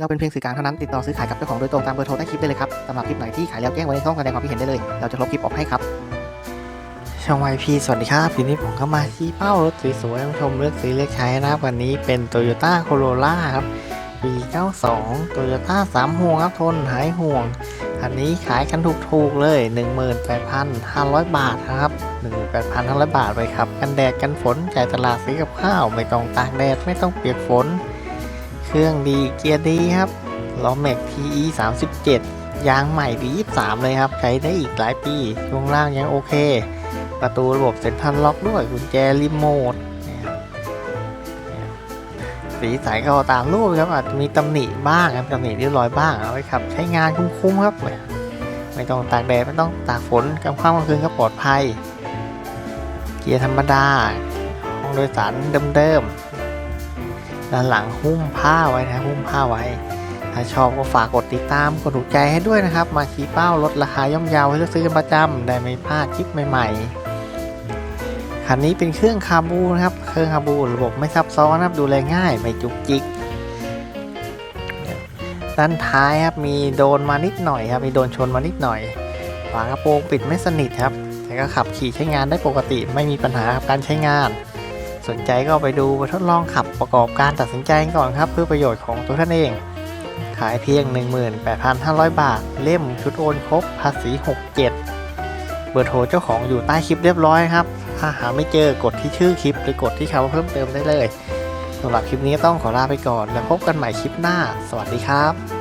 เราเป็นเพียงสื่อกลางเท่านั้นติดต่อซื้อขายกับเจ้าของโดยตรงตามเบอร์โทรใต้คลิปได้เลยครับสำหรับคลิปไหนที่ขายแล้วแจ้งไว้ในช่องแสดงความคิดเห็นได้เลย เราจะลบคลิปออกให้ครับ ช่องไวพีสวัสดีครับทีนี้ผมก็มาที่เป้ารถสวยๆท่านชมเลือกซื้อเลือกใช้นะครับวันนี้เป็น Toyota Corolla ครับปี92 Toyota 3ห่วงครับทนหายห่วง อันนี้ขายกันถูกๆเลย 18,500 บาทครับ 18,500 บาทไปครับ กันแดดกันฝนจ่ายตลาดซื้อกับข้าว ไม่ต้องตากแดด ไม่ต้องเปียกฝน เครื่องดีเกียร์ดีครับล้อแม็ก TE 37 ยางใหม่ปี23 เลยครับ ใช้ได้อีกหลายปีช่วงล่างยังโอเค ประตูระบบเซ็นทรัลล็อกด้วยกุญแจรีโมทเนี่ยเขียสีสันก็ตามรูปครับอาจจะมีตำหนิบ้างครับตำหนิเริ้วรอยบ้างเอาไว้ครับใช้งานคุ้มๆครับ ไม่ต้องตากแดดไม่ต้องตากฝนกลางค่ำกลางคืนก็ปลอดภัย เกียร์ธรรมดาห้องโดยสารเดิมๆ ด้านหลังหุ้มผ้าไว้นะหุ้มผ้าไว้ ถ้าชอบก็ฝากกดติดตามกดถูกใจให้ด้วยนะครับ มาชี้เป้าลดราคาย่อมเยาวให้เลือกซื้อกันประจำได้ไม่พลาดคลิปใหม่ๆคันนี้เป็นเครื่องคาบูนะครับเครื่องคาบูระบบไม่ซับซ้อนนะครับดูแลง่ายไม่จุกจิกด้านท้ายครับมีโดนมานิดหน่อยครับมีโดนชนมานิดหน่อยฝากระโปรงปิดไม่สนิทครับแต่ก็ขับขี่ใช้งานได้ปกติไม่มีปัญหากับการใช้งาน สนใจก็ไปดูไปทดลองขับประกอบการตัดสินใจก่อนครับ เพื่อประโยชน์ของตัวท่านเอง ขายเพียง 18,500 บาท เล่มชุดโอนครบภาษี 67 เบอร์โทรเจ้าของอยู่ใต้คลิปเรียบร้อยครับ ถ้าหาไม่เจอกดที่ชื่อคลิปหรือกดที่คำว่าเพิ่มเติมได้เลยสำหรับคลิปนี้ต้องขอลาไปก่อน แล้วพบกันใหม่คลิปหน้า สวัสดีครับ